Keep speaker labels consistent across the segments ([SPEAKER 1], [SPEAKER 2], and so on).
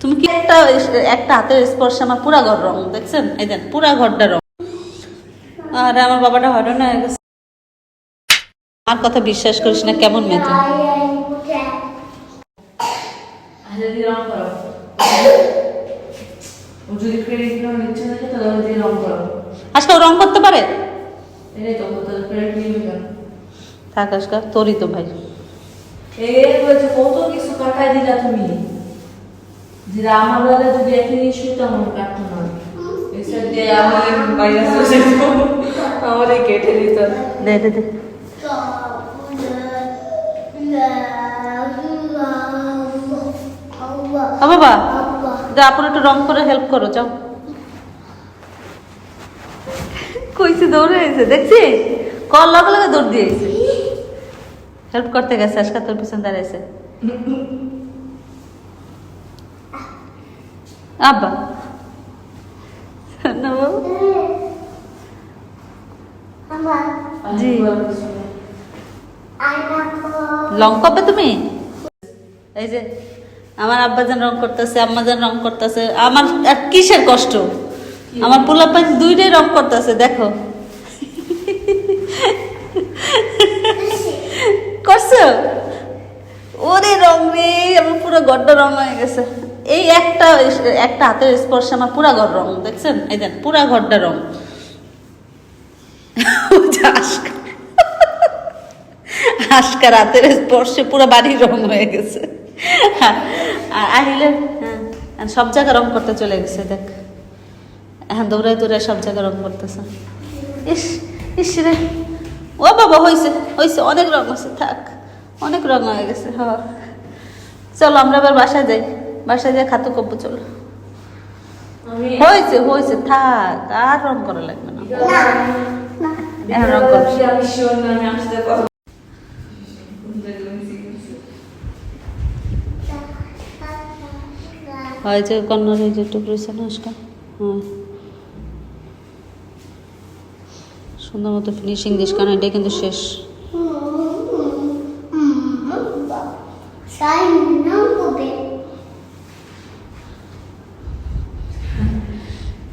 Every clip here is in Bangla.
[SPEAKER 1] তুমি কি একটা একটা হাতের স্পর্শে আমার পুরা ঘর রং দেখছেন? এই দেন পুরা ঘরটা রং। আরে আমার বাবাটা হয়ে গেছে। আমার কথা বিশ্বাস করিস না কেমন মেয়ে
[SPEAKER 2] করো।
[SPEAKER 1] আজকে রং করতে পারে? থাক আজকে তোরই তো ভাই।
[SPEAKER 2] এই বলছে কত কিছু কাটাই দিলা তুমি? যেটা আমার বেলা যদি একটা জিনিস হইতো আমার কাটতো না। এসে দিয়ে আমার ভাইরাস হয়ে যেত আমারই কেটে দিত।
[SPEAKER 1] দে দে দে। বাবা দে আপুর একটু রং করে হেল্প করো যাও। কইছে দৌড়ে এসে দেখছিস? কল লগে লগে দৌড় দিয়েছে হেল্প করতে গেছে আজকে তোর পিছন দাঁড়াইছে। আব্বা। জি। লং কবে তুমি? এই যে আমার আব্বা যেন রং করতেছে আম্মা যেন রং করতেছে আমার কিসের কষ্ট? আমার পোলা পাইন দুইটাই রং করতেছে দেখো। করছ ওরে রং রে, আমার পুরো ঘরটা রং হয়ে গেছে। এই একটা একটা হাতের স্পর্শে আমার পুরা ঘর রং, দেখছেন? এই দেন, পুরা ঘরটা রং। ও আজকার রাতের স্পর্শে পুরো বাড়ির রং হয়ে গেছে। আর আহিলে হ্যাঁ সব জায়গা রং করতে চলে গেছে, দেখ। হ্যাঁ দৌড়ায় দৌড়ায় সব জায়গা রং করতেছে। ইস ইস রে। ও বাবা হয়েছে হয়েছে অনেক রং আছে থাক। অনেক রং হয়ে গেছে হ চলো আমরা এবার বাসায় যাই। বাসায় যাই খাতু কব্বু চলো। হয়েছে হয়েছে থাক আর রং করা লাগবে না। এখন রং করো।
[SPEAKER 2] আমি শিওর না আমি আসতে কথা
[SPEAKER 1] হয় যে কন্যার এই যে টুকরো নাচটা হ্যাঁ। সুন্দর মতো ফিনিশিং দিস কারণ এটা কিন্তু শেষ।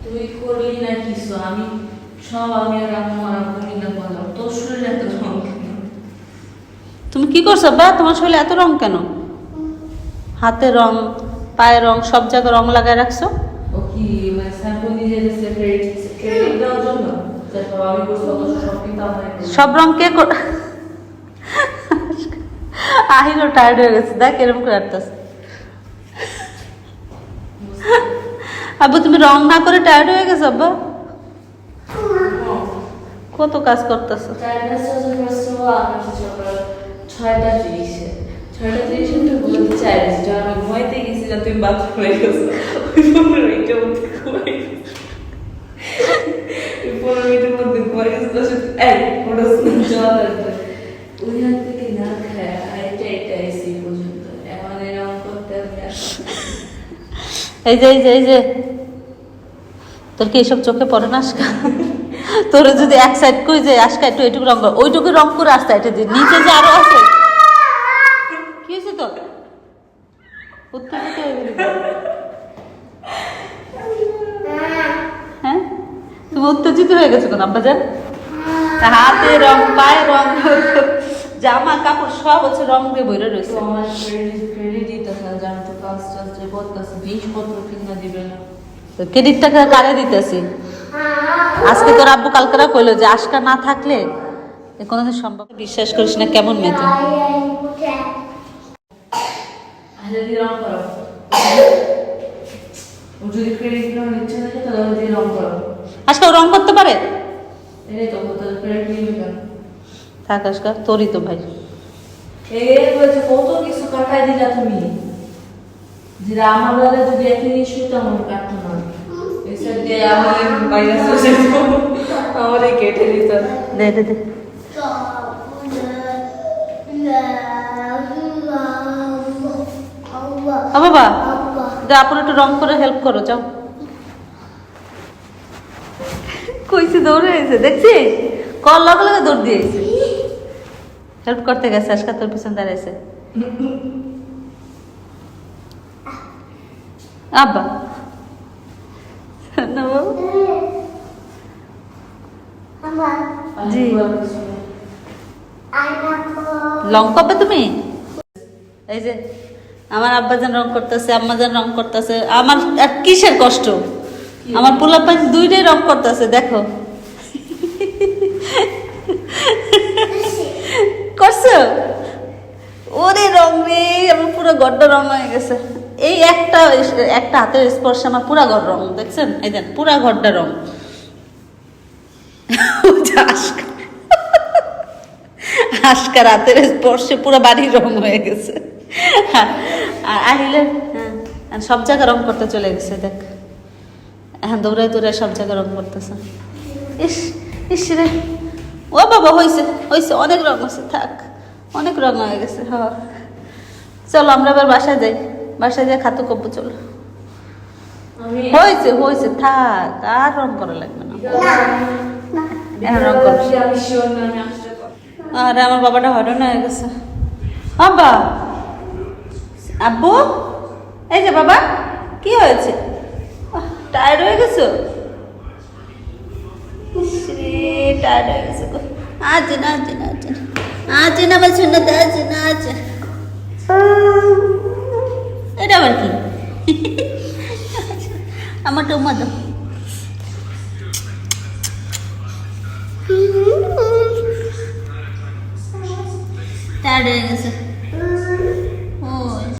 [SPEAKER 2] তুই করলি না কিছু আমি সব আমি আর আম্মু আর আব্বু মিলে করলাম তোর শরীরে এত রং কেন?
[SPEAKER 1] তুমি কি করছ বা? তোমার শরীরে এত রং কেন? হাতে রং পায়ে রং সব জায়গায় রং লাগায় রাখছো?
[SPEAKER 2] ও কি মানে নিজে ক্রেডিট ক্রেডিট দেওয়ার জন্য? সব
[SPEAKER 1] রং কে আহিরও টায়ার্ড হয়ে গেছে। দেখ এরকম করে আটতাছে আব্বু, তুমি রং না করে টায়ার্ড হয়ে গেছো, আব্বা? কত কাজ করতেছো?
[SPEAKER 2] ছয়টা তিরিশে। ছয়টা তিরিশে তুই বলতে চাইছিস যে আমি ঘুমাইতে গেছি যা তুই বাথরুমে গেছো। ওই পনেরো মিনিটের মধ্যে ঘুমাই পনেরো মিনিটের মধ্যে তো এই
[SPEAKER 1] যে এই যে এই যে। তোর কি এইসব চোখে পড়ে না তোর যদি এক সাইড কই যে আজকা একটু রং ওইটুকু রং করে আসতে এটা যে নিচে যে আরও আছে। কি হয়েছে তোর? উত্তেজিত হয়ে। হ্যাঁ? তুমি উত্তেজিত হয়ে গেছো কেন, আব্বাজান? হাতে রং, পায়ে রং। জামা কাপড় সব হচ্ছে রং দিয়ে বইরে রয়েছে
[SPEAKER 2] আমার ক্রেডিট ক্রেডিট দিতেছে জানো তো কাজ টাজ করতেছে জিনিসপত্র কিনা দিবে না।
[SPEAKER 1] ক্রেডিট টাকা কারে দিতেছি? আজকে তোর আব্বু কালকেরা কইলো যে আজকা না থাকলে কোনোদিন সম্ভব বিশ্বাস করিস না কেমন মেয়ে তুই। আজকে রং করতে পারে?
[SPEAKER 2] তো ক্রেডিট নিবে কেন
[SPEAKER 1] থাক আজকা তোরই তো ভাই।
[SPEAKER 2] কত কিছু কাটাই দিলা তুমি? যেটা আমার বেলা যদি কাটতো না। আমার কেটে দিত।
[SPEAKER 1] দে দে দে। বাবা দে আপুর একটু রং করে হেল্প করো যাও। কইছে দৌড়ে এসে দেখছিস? কল লগে লগে দৌড় দিয়েছে হেল্প করতে গেছে আজকে তোর পিছন দাঁড়াইছে। আব্বা। না বাবু জি। লং করবে তুমি? এই যে আমার আব্বা যেন রং করতেছে আম্মা যেন রং করতেছে আমার আর কিসের কষ্ট? আমার পোলা পাইন দুইটাই রং করতেছে দেখো। করছ ওরে রং রে, আমার পুরো রং হয়ে গেছে। এই একটা একটা হাতের স্পর্শে আমার পুরা ঘর রং, দেখছেন? এই দেন, পুরা ঘরটা রং। রাতের স্পর্শে পুরো বাড়ির রং হয়ে গেছে। আর আহিলে হ্যাঁ সব জায়গা রং করতে চলে গেছে, দেখ। এখন দৌড়াই দৌড়াই সব জায়গা রং করতেছে। ইস ইস রে। ও বাবা হয়েছে হয়েছে অনেক রং হয়েছে থাক। অনেক রং হয়ে গেছে হ। চলো আমরা এবার বাসায় যাই। বাসায় যাই খাতু কব্বু চলো। হয়েছে হয়েছে থাক আর রং করা লাগবে না। এখন রং আরে আমার বাবাটা হয়রান হয়ে গেছে। আব্বা! আব্বু! এই যে বাবা কি হয়েছে? টায়ার্ড হয়ে গেছো? টায়ার্ড হয়ে গেছে। আজ না আজ না আজ না আজ না আমার শূন্যতে আজ না আজ এটা আবার কি আমার তো মতো টায়ার্ড হয়ে গেছে